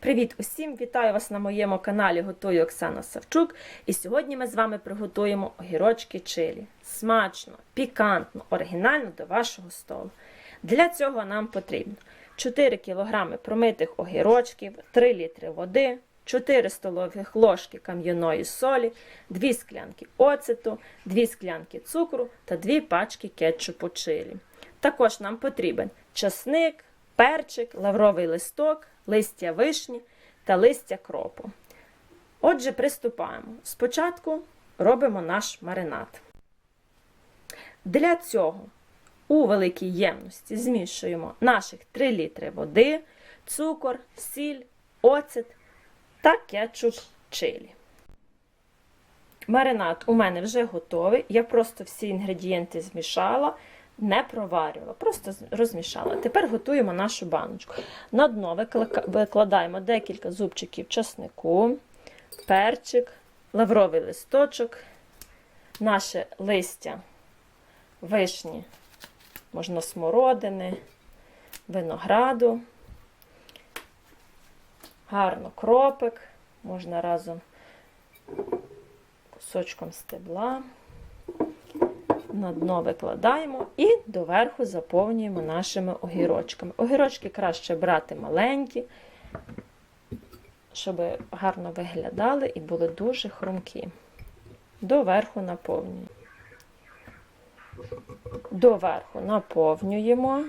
Привіт усім! Вітаю вас на моєму каналі Готую Оксана Савчук. І сьогодні ми з вами приготуємо огірочки чилі. Смачно, пікантно, оригінально до вашого столу. Для цього нам потрібно 4 кг промитих огірочків, 3 літри води, 4 столових ложки кам'яної солі, 2 склянки оцету, 2 склянки цукру та 2 пачки кетчупу чилі. Також нам потрібен часник, перчик, лавровий листок, листя вишні та листя кропу. Отже, приступаємо. Спочатку робимо наш маринад. Для цього у великій ємності змішуємо наших 3 літри води, цукор, сіль, оцет та кетчуп чилі. Маринад у мене вже готовий. Я просто всі інгредієнти змішала, не проварювала, просто розмішала. Тепер готуємо нашу баночку. На дно викладаємо декілька зубчиків часнику, перчик, лавровий листочок, наше листя вишні, можна смородини, винограду, гарно кропик, можна разом кусочком стебла. На дно викладаємо і доверху заповнюємо нашими огірочками. Огірочки краще брати маленькі, щоб гарно виглядали і були дуже хрумкі. Доверху наповнюємо. Доверху наповнюємо.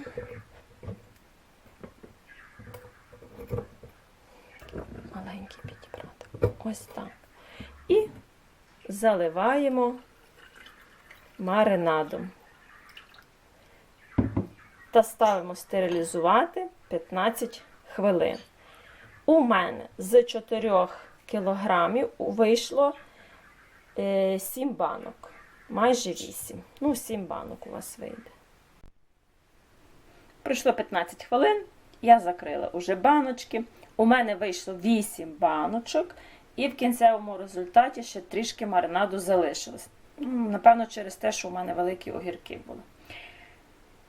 Маленький підібрати. Ось так. І заливаємо маринадом. Та ставимо стерилізувати 15 хвилин. У мене з 4 кілограмів вийшло 7 банок, майже 8. Ну, 7 банок у вас вийде. Пройшло 15 хвилин, я закрила уже баночки. У мене вийшло 8 баночок, і в кінцевому результаті ще трішки маринаду залишилось. Напевно, через те, що у мене великі огірки були.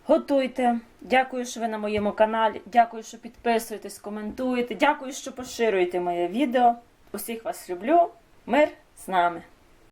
Готуйте. Дякую, що ви на моєму каналі. Дякую, що підписуєтесь, коментуєте. Дякую, що поширюєте моє відео. Усіх вас люблю. Мир з нами!